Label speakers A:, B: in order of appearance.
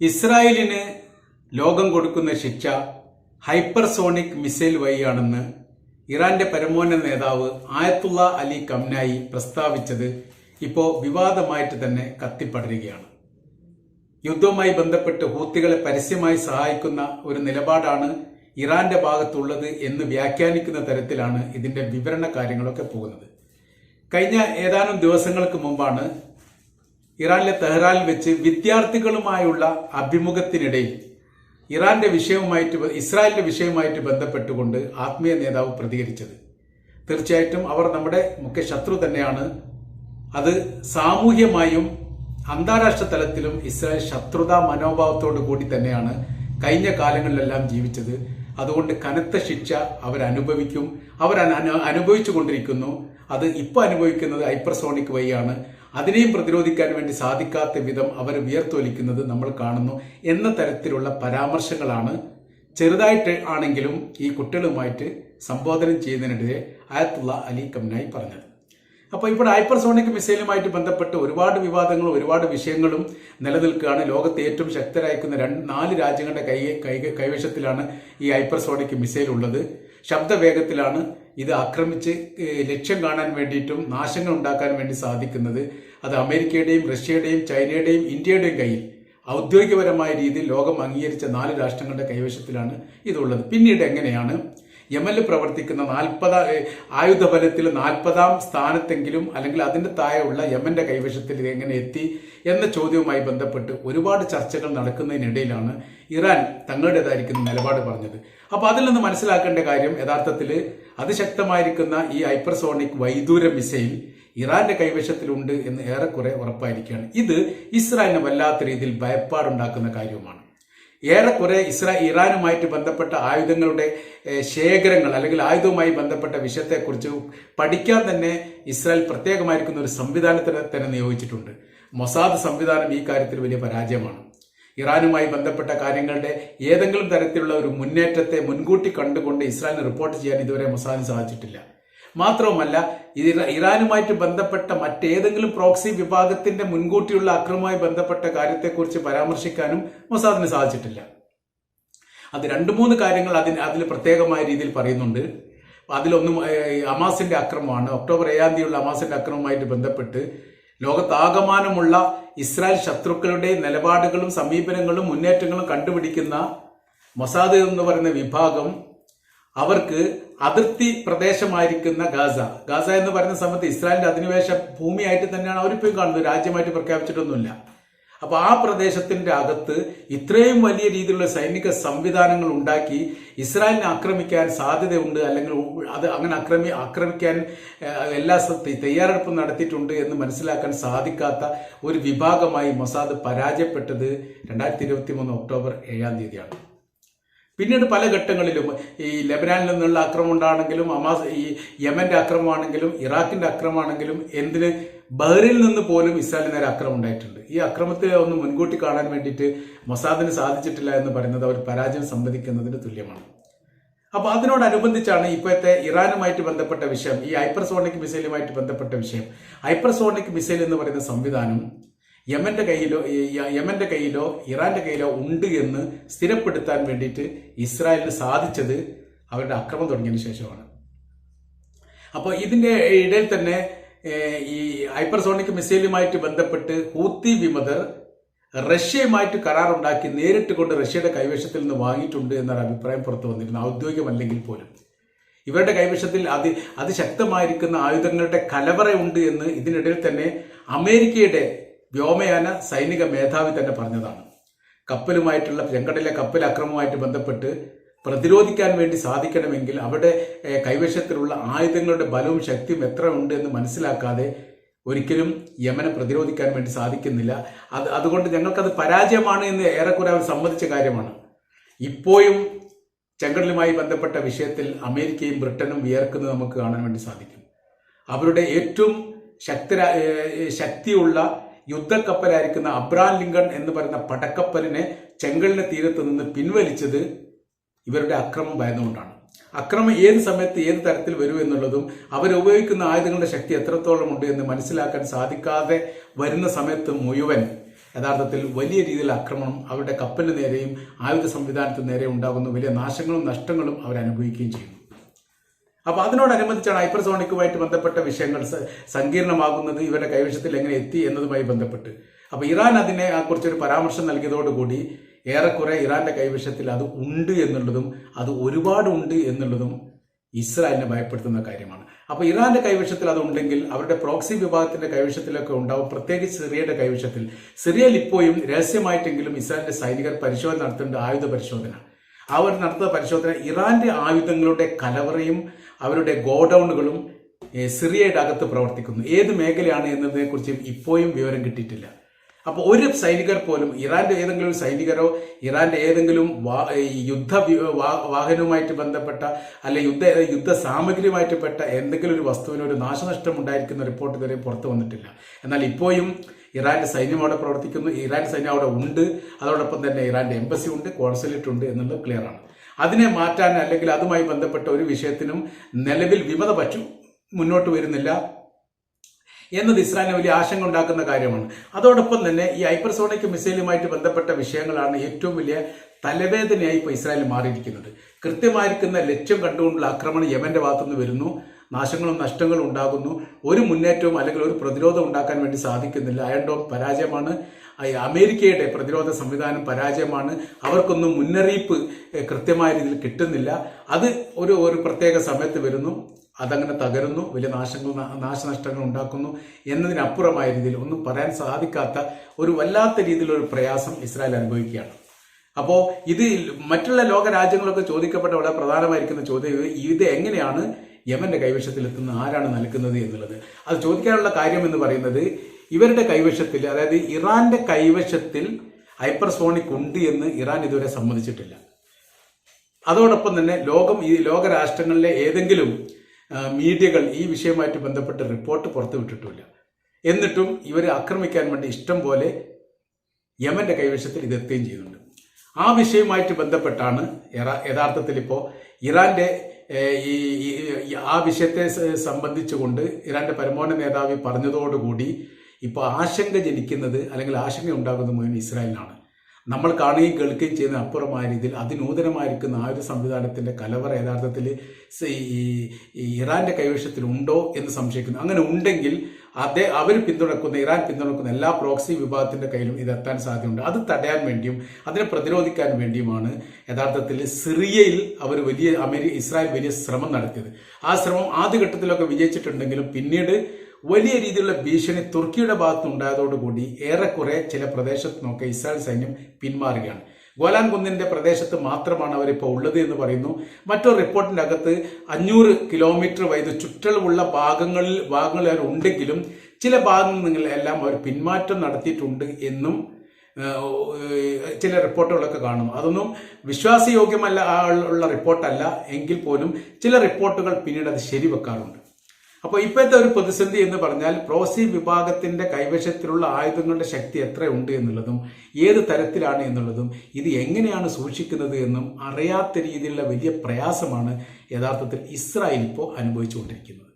A: ഇസ്രായേലിന് ലോകം കൊടുക്കുന്ന ശിക്ഷ ഹൈപ്പർസോണിക് മിസൈൽ വഴിയാണെന്ന് ഇറാന്റെ പരമോന്നത നേതാവ് ആയത്തുള്ള അലി കംനായി പ്രസ്താവിച്ചത് ഇപ്പോൾ വിവാദമായിട്ട് തന്നെ കത്തിപ്പടരുകയാണ്. യുദ്ധവുമായി ബന്ധപ്പെട്ട് ഹൂത്തികളെ പരസ്യമായി സഹായിക്കുന്ന ഒരു നിലപാടാണ് ഇറാന്റെ ഭാഗത്തുള്ളത് എന്ന് വ്യാഖ്യാനിക്കുന്ന തരത്തിലാണ് ഇതിന്റെ വിവരണ കാര്യങ്ങളൊക്കെ പോകുന്നത്. കഴിഞ്ഞ ഏതാനും ദിവസങ്ങൾക്ക് മുമ്പാണ് ഇറാനിലെ തെഹ്റാനിൽ വെച്ച് വിദ്യാർത്ഥികളുമായുള്ള അഭിമുഖത്തിനിടയിൽ ഇറാന്റെ വിഷയവുമായിട്ട് ഇസ്രായേലിന്റെ വിഷയവുമായിട്ട് ബന്ധപ്പെട്ടുകൊണ്ട് ആത്മീയ നേതാവ് പ്രതികരിച്ചത്. തീർച്ചയായിട്ടും അവർ നമ്മുടെ മുഖ്യ ശത്രു തന്നെയാണ്. അത് സാമൂഹ്യമായും അന്താരാഷ്ട്ര തലത്തിലും ഇസ്രായേൽ ശത്രുതാ മനോഭാവത്തോടു കൂടി തന്നെയാണ് കഴിഞ്ഞ കാലങ്ങളിലെല്ലാം ജീവിച്ചത്. അതുകൊണ്ട് കനത്ത ശിക്ഷ അവരനുഭവിക്കും. അവർ അനു- അനുഭവിച്ചു കൊണ്ടിരിക്കുന്നു അത് ഇപ്പോൾ അനുഭവിക്കുന്നത് ഹൈപ്പർസോണിക് വഴിയാണ്. അതിനെയും പ്രതിരോധിക്കാൻ വേണ്ടി സാധിക്കാത്ത വിധം അവർ വിയർത്തൊലിക്കുന്നത് നമ്മൾ കാണുന്നു എന്ന തരത്തിലുള്ള പരാമർശങ്ങളാണ് ചെറുതായിട്ട് ആണെങ്കിലും ഈ കുട്ടികളുമായിട്ട് സംബോധന ചെയ്യുന്നതിനിടെ ആയത്തുള്ള അലി കമ്നായി പറഞ്ഞത്. അപ്പോൾ ഇപ്പോൾ ഹൈപ്പർസോണിക് മിസൈലുമായിട്ട് ബന്ധപ്പെട്ട് ഒരുപാട് വിവാദങ്ങളും ഒരുപാട് വിഷയങ്ങളും നിലനിൽക്കുകയാണ്. ലോകത്തെ ഏറ്റവും ശക്തരായിരിക്കുന്ന രണ്ട് നാല് രാജ്യങ്ങളുടെ കൈ കൈ കൈവശത്തിലാണ് ഈ ഹൈപ്പർസോണിക് മിസൈൽ ഉള്ളത് ശബ്ദവേഗത്തിലാണ് ഇത് ആക്രമിച്ച് ലക്ഷ്യം കാണാൻ വേണ്ടിയിട്ടും നാശങ്ങൾ ഉണ്ടാക്കാൻ വേണ്ടി സാധിക്കുന്നത്. അത് അമേരിക്കയുടെയും റഷ്യയുടെയും ചൈനയുടെയും ഇന്ത്യയുടെയും കയ്യിൽ ഔദ്യോഗികപരമായ രീതിയിൽ ലോകം അംഗീകരിച്ച നാല് രാഷ്ട്രങ്ങളുടെ കൈവശത്തിലാണ് ഇതുള്ളത്. പിന്നീട് എങ്ങനെയാണ് യമനിൽ പ്രവർത്തിക്കുന്ന നാൽപ്പത് ആയുധ ബലത്തിൽ നാൽപ്പതാം സ്ഥാനത്തെങ്കിലും അല്ലെങ്കിൽ അതിന്റെ താഴെയുള്ള യമന്റെ കൈവശത്തിൽ എങ്ങനെ എത്തി എന്ന ചോദ്യവുമായി ബന്ധപ്പെട്ട് ഒരുപാട് ചർച്ചകൾ നടക്കുന്നതിനിടയിലാണ് ഇറാൻ തങ്ങളുടേതായിരിക്കുന്ന നിലപാട് പറഞ്ഞത്. അപ്പൊ അതിൽ നിന്ന് മനസ്സിലാക്കേണ്ട കാര്യം യഥാർത്ഥത്തിൽ അതിശക്തമായിരിക്കുന്ന ഈ ഹൈപ്പർസോണിക് വൈദൂര മിസൈൽ ഇറാന്റെ കൈവശത്തിലുണ്ട് എന്ന് ഏറെക്കുറെ ഉറപ്പായിരിക്കുകയാണ്. ഇത് ഇസ്രായേലിന് വല്ലാത്ത രീതിയിൽ ഭയപ്പാടുണ്ടാക്കുന്ന കാര്യവുമാണ്. ഏറെക്കുറെ ഇസ്രാ ഇറാനുമായിട്ട് ബന്ധപ്പെട്ട ആയുധങ്ങളുടെ ശേഖരങ്ങൾ അല്ലെങ്കിൽ ആയുധവുമായി ബന്ധപ്പെട്ട വിഷയത്തെക്കുറിച്ച് പഠിക്കാൻ തന്നെ ഇസ്രായേൽ പ്രത്യേകമായിരിക്കുന്ന ഒരു സംവിധാനത്തിന് തന്നെ നിയോഗിച്ചിട്ടുണ്ട്. മൊസാദ് സംവിധാനം ഈ കാര്യത്തിൽ വലിയ പരാജയമാണ്. ഇറാനുമായി ബന്ധപ്പെട്ട കാര്യങ്ങളുടെ ഏതെങ്കിലും തരത്തിലുള്ള ഒരു മുന്നേറ്റത്തെ മുൻകൂട്ടി കണ്ടുകൊണ്ട് ഇസ്രായേലിന് റിപ്പോർട്ട് ചെയ്യാൻ ഇതുവരെ മൊസാദിന് സാധിച്ചിട്ടില്ല. മാത്രവുമല്ല ഇറ- ഇറാനുമായിട്ട് ബന്ധപ്പെട്ട മറ്റേതെങ്കിലും പ്രോക്സി വിഭാഗത്തിന്റെ മുൻകൂട്ടിയുള്ള അക്രമവുമായി ബന്ധപ്പെട്ട കാര്യത്തെക്കുറിച്ച് പരാമർശിക്കാനും മൊസാദിന് സാധിച്ചിട്ടില്ല. അത് രണ്ട് മൂന്ന് കാര്യങ്ങൾ അതിന് അതിൽ പ്രത്യേകമായ രീതിയിൽ പറയുന്നുണ്ട്. അതിലൊന്നും അമാസിന്റെ അക്രമമാണ്. ഒക്ടോബർ ഏഴാം തീയതിയുള്ള അമാസിന്റെ അക്രമവുമായിട്ട് ബന്ധപ്പെട്ട് ലോകത്താകമാനമുള്ള ഇസ്രായേൽ ശത്രുക്കളുടെ നിലപാടുകളും സമീപനങ്ങളും മുന്നേറ്റങ്ങളും കണ്ടുപിടിക്കുന്ന മൊസാദ് എന്ന് പറയുന്ന വിഭാഗം അവർക്ക് അതിർത്തി പ്രദേശമായിരിക്കുന്ന ഗാസ. ഗാസ എന്ന് പറയുന്ന സമയത്ത് ഇസ്രായേലിന്റെ അധിനിവേശ ഭൂമിയായിട്ട് തന്നെയാണ് അവരിപ്പോഴും കാണുന്നത്. രാജ്യമായിട്ട് പ്രഖ്യാപിച്ചിട്ടൊന്നുമില്ല. അപ്പൊ ആ പ്രദേശത്തിന്റെ അകത്ത് ഇത്രയും വലിയ രീതിയിലുള്ള സൈനിക സംവിധാനങ്ങൾ ഉണ്ടാക്കി ഇസ്രായേലിനെ ആക്രമിക്കാൻ സാധ്യതയുണ്ട് അല്ലെങ്കിൽ അത് അങ്ങനെ ആക്രമി ആക്രമിക്കാൻ എല്ലാ തയ്യാറെടുപ്പും നടത്തിയിട്ടുണ്ട് എന്ന് മനസ്സിലാക്കാൻ സാധിക്കാത്ത ഒരു വിഭാഗമായി മൊസാദ് പരാജയപ്പെട്ടത് രണ്ടായിരത്തി ഇരുപത്തി മൂന്ന് ഒക്ടോബർ ഏഴാം തീയതിയാണ്. പിന്നീട് പല ഘട്ടങ്ങളിലും ഈ ലെബനാനിൽ നിന്നുള്ള ആക്രമം ഉണ്ടാണെങ്കിലും അമാസ് ഈ യമന്റെ ആക്രമമാണെങ്കിലും ഇറാഖിന്റെ ആക്രമമാണെങ്കിലും എന്തിന് ബഹ്റിൽ നിന്ന് പോലും ഇസ്രായേലിന് നേരെ ആക്രമം ഉണ്ടായിട്ടുണ്ട്. ഈ അക്രമത്തെ ഒന്ന് മുൻകൂട്ടി കാണാൻ വേണ്ടിയിട്ട് മൊസാദിന് സാധിച്ചിട്ടില്ല എന്ന് പറയുന്നത് അവർ പരാജയം സംവദിക്കുന്നതിന് തുല്യമാണ്. അപ്പൊ അതിനോടനുബന്ധിച്ചാണ് ഇപ്പോഴത്തെ ഇറാനുമായിട്ട് ബന്ധപ്പെട്ട വിഷയം ഈ ഹൈപ്പർസോണിക് മിസൈലുമായിട്ട് ബന്ധപ്പെട്ട വിഷയം. ഹൈപ്പർസോണിക് മിസൈൽ എന്ന് പറയുന്ന സംവിധാനം യമന്റെ കയ്യിലോ യമന്റെ കയ്യിലോ ഇറാന്റെ കയ്യിലോ ഉണ്ട് എന്ന് സ്ഥിരപ്പെടുത്താൻ വേണ്ടിയിട്ട് ഇസ്രായേലിന് സാധിച്ചത് അവരുടെ അക്രമം തുടങ്ങിയതിനു ശേഷമാണ്. അപ്പോൾ ഇതിന്റെ ഇടയിൽ തന്നെ ഈ ഹൈപ്പർസോണിക് മിസൈലുമായിട്ട് ബന്ധപ്പെട്ട് ഹൂത്തി വിമതർ റഷ്യയുമായിട്ട് കരാറുണ്ടാക്കി നേരിട്ട് കൊണ്ട് റഷ്യയുടെ കൈവശത്തിൽ നിന്ന് വാങ്ങിയിട്ടുണ്ട് എന്നൊരു അഭിപ്രായം പുറത്തു വന്നിരുന്നു ഔദ്യോഗികമല്ലെങ്കിൽ പോലും. ഇവരുടെ കൈവശത്തിൽ അതി അതിശക്തമായിരിക്കുന്ന ആയുധങ്ങളുടെ കലവറ ഉണ്ട് എന്ന് ഇതിനിടയിൽ തന്നെ അമേരിക്കയുടെ വ്യോമയാന സൈനിക മേധാവി തന്നെ പറഞ്ഞതാണ്. കപ്പലുമായിട്ടുള്ള ചെങ്കടലിലെ കപ്പൽ അക്രമവുമായിട്ട് ബന്ധപ്പെട്ട് പ്രതിരോധിക്കാൻ വേണ്ടി സാധിക്കണമെങ്കിൽ അവിടെ കൈവശത്തിലുള്ള ആയുധങ്ങളുടെ ബലവും ശക്തിയും എത്ര ഉണ്ട് എന്ന് മനസ്സിലാക്കാതെ ഒരിക്കലും യമനെ പ്രതിരോധിക്കാൻ വേണ്ടി സാധിക്കുന്നില്ല. അത് അതുകൊണ്ട് ഞങ്ങൾക്കത് പരാജയമാണ് എന്ന് ഏറെക്കുറെ അവർ സമ്മതിച്ച കാര്യമാണ്. ഇപ്പോഴും ചെങ്കടലുമായി ബന്ധപ്പെട്ട വിഷയത്തിൽ അമേരിക്കയും ബ്രിട്ടനും വിയർക്കുന്നത് നമുക്ക് കാണാൻ വേണ്ടി സാധിക്കും. അവരുടെ ഏറ്റവും ശക്തര ശക്തിയുള്ള യുദ്ധക്കപ്പലായിരിക്കുന്ന അബ്രാൻ ലിങ്കൺ എന്ന് പറയുന്ന പടക്കപ്പലിനെ ചെങ്കലിന്റെ തീരത്ത് നിന്ന് പിൻവലിച്ചത് ഇവരുടെ അക്രമം ഭയന്നുകൊണ്ടാണ്. അക്രമം ഏത് സമയത്ത് ഏത് തരത്തിൽ വരും എന്നുള്ളതും അവരുപയോഗിക്കുന്ന ആയുധങ്ങളുടെ ശക്തി എത്രത്തോളം ഉണ്ട് എന്ന് മനസ്സിലാക്കാൻ സാധിക്കാതെ വരുന്ന സമയത്ത് മുഴുവൻ യഥാർത്ഥത്തിൽ വലിയ രീതിയിൽ ആക്രമണം അവരുടെ കപ്പലിന് നേരെയും ആയുധ സംവിധാനത്തിന് നേരെ ഉണ്ടാകുന്ന വലിയ നാശങ്ങളും നഷ്ടങ്ങളും അവരനുഭവിക്കുകയും ചെയ്യുന്നു. അപ്പൊ അതിനോടനുബന്ധിച്ചാണ് ഹൈപ്പർസോണിക്കുമായിട്ട് ബന്ധപ്പെട്ട വിഷയങ്ങൾ സങ്കീർണമാകുന്നത് ഇവരുടെ കൈവശത്തിൽ എങ്ങനെ എത്തി എന്നതുമായി ബന്ധപ്പെട്ട്. അപ്പൊ ഇറാൻ അതിനെ കുറിച്ചൊരു പരാമർശം നൽകിയതോടുകൂടി ഏറെക്കുറെ ഇറാന്റെ കൈവശത്തിൽ അത് ഉണ്ട് എന്നുള്ളതും അത് ഒരുപാട് ഉണ്ട് എന്നുള്ളതും ഇസ്രായേലിനെ ഭയപ്പെടുത്തുന്ന കാര്യമാണ്. അപ്പൊ ഇറാന്റെ കൈവശത്തിൽ അതുണ്ടെങ്കിൽ അവരുടെ പ്രോക്സി വിഭാഗത്തിന്റെ കൈവശത്തിലൊക്കെ ഉണ്ടാവും. പ്രത്യേകിച്ച് സിറിയയുടെ കൈവശത്തിൽ. സിറിയയിൽ ഇപ്പോഴും രഹസ്യമായിട്ടെങ്കിലും ഇസ്രായേലിന്റെ സൈനികർ പരിശോധന നടത്തേണ്ട ആയുധ പരിശോധന. അവർ നടത്തുന്ന പരിശോധന ഇറാന്റെ ആയുധങ്ങളുടെ കലവറയും അവരുടെ ഗോഡൌണുകളും സിറിയയുടെ അകത്ത് പ്രവർത്തിക്കുന്നു. ഏത് മേഖലയാണ് എന്നതിനെക്കുറിച്ച് ഇപ്പോഴും വിവരം കിട്ടിയിട്ടില്ല. അപ്പോൾ ഒരു സൈനികർ പോലും ഇറാന്റെ ഏതെങ്കിലും സൈനികരോ ഇറാന്റെ ഏതെങ്കിലും യുദ്ധ വാഹനവുമായിട്ട് ബന്ധപ്പെട്ട അല്ലെ യുദ്ധ യുദ്ധ സാമഗ്രിയുമായിട്ട് പെട്ട എന്തെങ്കിലും ഒരു വസ്തുവിന് ഒരു നാശനഷ്ടം ഉണ്ടായിരിക്കുന്ന റിപ്പോർട്ട് ഇതുവരെ പുറത്തു വന്നിട്ടില്ല. എന്നാൽ ഇപ്പോഴും ഇറാന്റെ സൈന്യം അവിടെ പ്രവർത്തിക്കുന്നു. ഇറാന്റെ സൈന്യം അവിടെ ഉണ്ട്. അതോടൊപ്പം തന്നെ ഇറാന്റെ എംബസി ഉണ്ട് കോൺസുലേറ്റ് ഉണ്ട് എന്നുള്ളത് ക്ലിയർ ആണ്. അതിനെ മാറ്റാൻ അല്ലെങ്കിൽ അതുമായി ബന്ധപ്പെട്ട ഒരു വിഷയത്തിനും നിലവിൽ വിമത പക്ഷം മുന്നോട്ട് വരുന്നില്ല എന്നത് ഇസ്രായേലിന് വലിയ ആശങ്ക ഉണ്ടാക്കുന്ന കാര്യമാണ്. അതോടൊപ്പം തന്നെ ഈ ഹൈപ്പർസോണിക് മിസൈലുമായിട്ട് ബന്ധപ്പെട്ട വിഷയങ്ങളാണ് ഏറ്റവും വലിയ തലവേദനയായി ഇപ്പോൾ ഇസ്രായേൽ മാറിയിരിക്കുന്നത്. കൃത്യമായിരിക്കുന്ന ലക്ഷ്യം കണ്ടുകൊണ്ടുള്ള ആക്രമണം യമന്റെ ഭാഗത്തുനിന്ന് വരുന്നു. നാശങ്ങളും നഷ്ടങ്ങളും ഉണ്ടാകുന്നു. ഒരു മുന്നേറ്റവും അല്ലെങ്കിൽ ഒരു പ്രതിരോധം ഉണ്ടാക്കാൻ വേണ്ടി സാധിക്കുന്നില്ല. അയണ്ടോ പരാജയമാണ്. അമേരിക്കയുടെ പ്രതിരോധ സംവിധാനം പരാജയമാണ്. അവർക്കൊന്നും മുന്നറിയിപ്പ് കൃത്യമായ രീതിയിൽ കിട്ടുന്നില്ല. അത് ഒരു ഒരു പ്രത്യേക സമയത്ത് വരുന്നു. അതങ്ങനെ തകരുന്നു. വലിയ നാശങ്ങൾ നാശനഷ്ടങ്ങൾ ഉണ്ടാക്കുന്നു എന്നതിനപ്പുറമായ രീതിയിൽ ഒന്നും പറയാൻ സാധിക്കാത്ത ഒരു വല്ലാത്ത രീതിയിലൊരു പ്രയാസം ഇസ്രായേൽ അനുഭവിക്കുകയാണ്. അപ്പോൾ ഇത് മറ്റുള്ള ലോക രാജ്യങ്ങളൊക്കെ ചോദിക്കപ്പെട്ട വളരെ പ്രധാനമായിരിക്കുന്ന ചോദ്യം ഇത് ഇത് എങ്ങനെയാണ് യമന്റെ കൈവശത്തിൽ എത്തുന്നത് ആരാണ് നൽകുന്നത് എന്നുള്ളത്? അത് ചോദിക്കാനുള്ള കാര്യം എന്ന് പറയുന്നത് ഇവരുടെ കൈവശത്തിൽ അതായത് ഇറാന്റെ കൈവശത്തിൽ ഹൈപ്പർസോണിക് ഉണ്ട് എന്ന് ഇറാൻ ഇതുവരെ സമ്മതിച്ചിട്ടില്ല. അതോടൊപ്പം തന്നെ ലോകം ഈ ലോക രാഷ്ട്രങ്ങളിലെ ഏതെങ്കിലും മീഡിയകൾ ഈ വിഷയവുമായിട്ട് ബന്ധപ്പെട്ട് റിപ്പോർട്ട് പുറത്തുവിട്ടിട്ടില്ല എന്നിട്ടും ഇവരെ ആക്രമിക്കാൻ വേണ്ടി ഇഷ്ടം പോലെ യമന്റെ കൈവശത്തിൽ ഇത് എത്തുകയും ചെയ്യുന്നുണ്ട്. ആ വിഷയവുമായിട്ട് ബന്ധപ്പെട്ടാണ് യഥാർത്ഥത്തിൽ ഇപ്പോൾ ഇറാന്റെ ഈ ആ വിഷയത്തെ സംബന്ധിച്ചുകൊണ്ട് ഇറാന്റെ പരമോന്നത നേതാവ് പറഞ്ഞതോടുകൂടി ഇപ്പോൾ ആശങ്ക ജനിക്കുന്നത് അല്ലെങ്കിൽ ആശങ്ക ഉണ്ടാകുന്നത് മുഴുവൻ ഇസ്രായേലിനാണ്. നമ്മൾ കാണുകയും കേൾക്കുകയും ചെയ്യുന്ന അപ്പുറമായ രീതിയിൽ അതിനൂതനമായിരിക്കുന്ന ആ ഒരു സംവിധാനത്തിന്റെ കലവറ യഥാർത്ഥത്തിൽ ഈ ഇറാന്റെ കൈവശത്തിൽ ഉണ്ടോ എന്ന് സംശയിക്കുന്നു. അങ്ങനെ ഉണ്ടെങ്കിൽ അതേ അവർ പിന്തുണക്കുന്ന ഇറാൻ പിന്തുണക്കുന്ന എല്ലാ പ്രോക്സി വിഭാഗത്തിന്റെ കയ്യിലും ഇത് എത്താൻ സാധ്യതയുണ്ട്. അത് തടയാൻ വേണ്ടിയും അതിനെ പ്രതിരോധിക്കാൻ വേണ്ടിയുമാണ് യഥാർത്ഥത്തിൽ സിറിയയിൽ അവർ വലിയ അമേരിക്ക ഇസ്രായേൽ വലിയ ശ്രമം നടത്തിയത്. ആ ശ്രമം ആദ്യഘട്ടത്തിലൊക്കെ വിജയിച്ചിട്ടുണ്ടെങ്കിലും പിന്നീട് വലിയ രീതിയിലുള്ള ഭീഷണി തുർക്കിയുടെ ഭാഗത്ത് ഉണ്ടായതോടുകൂടി ഏറെക്കുറെ ചില പ്രദേശത്ത് നിന്നൊക്കെ ഇസ്രായേൽ സൈന്യം പിന്മാറുകയാണ്. ഗോലാൻ കുന്നിന്റെ പ്രദേശത്ത് മാത്രമാണ് അവരിപ്പോൾ ഉള്ളത് എന്ന് പറയുന്നു. മറ്റൊരു റിപ്പോർട്ടിന്റെ അകത്ത് അഞ്ഞൂറ് കിലോമീറ്റർ വൈദ്യുത ചുറ്റളവുള്ള ഭാഗങ്ങളിൽ ഭാഗങ്ങളിൽ ഉണ്ടെങ്കിലും ചില ഭാഗങ്ങളിൽ എല്ലാം അവർ പിന്മാറ്റം നടത്തിയിട്ടുണ്ട് എന്നും ചില റിപ്പോർട്ടുകളൊക്കെ കാണുന്നു. അതൊന്നും വിശ്വാസയോഗ്യമല്ല ഉള്ള റിപ്പോർട്ടല്ല. എങ്കിൽ പോലും ചില റിപ്പോർട്ടുകൾ പിന്നീട് അത് ശരിവെക്കാറുണ്ട്. അപ്പോൾ ഇപ്പോഴത്തെ ഒരു പ്രതിസന്ധി എന്ന് പറഞ്ഞാൽ പ്രോസി വിഭാഗത്തിന്റെ കൈവശത്തിലുള്ള ആയുധങ്ങളുടെ ശക്തി എത്രയുണ്ട് എന്നുള്ളതും ഏത് തരത്തിലാണ് എന്നുള്ളതും ഇത് എങ്ങനെയാണ് സൂക്ഷിക്കുന്നത് എന്നും അറിയാത്ത രീതിയിലുള്ള വലിയ പ്രയാസമാണ് യഥാർത്ഥത്തിൽ ഇസ്രായേൽ ഇപ്പോൾ അനുഭവിച്ചുകൊണ്ടിരിക്കുന്നത്.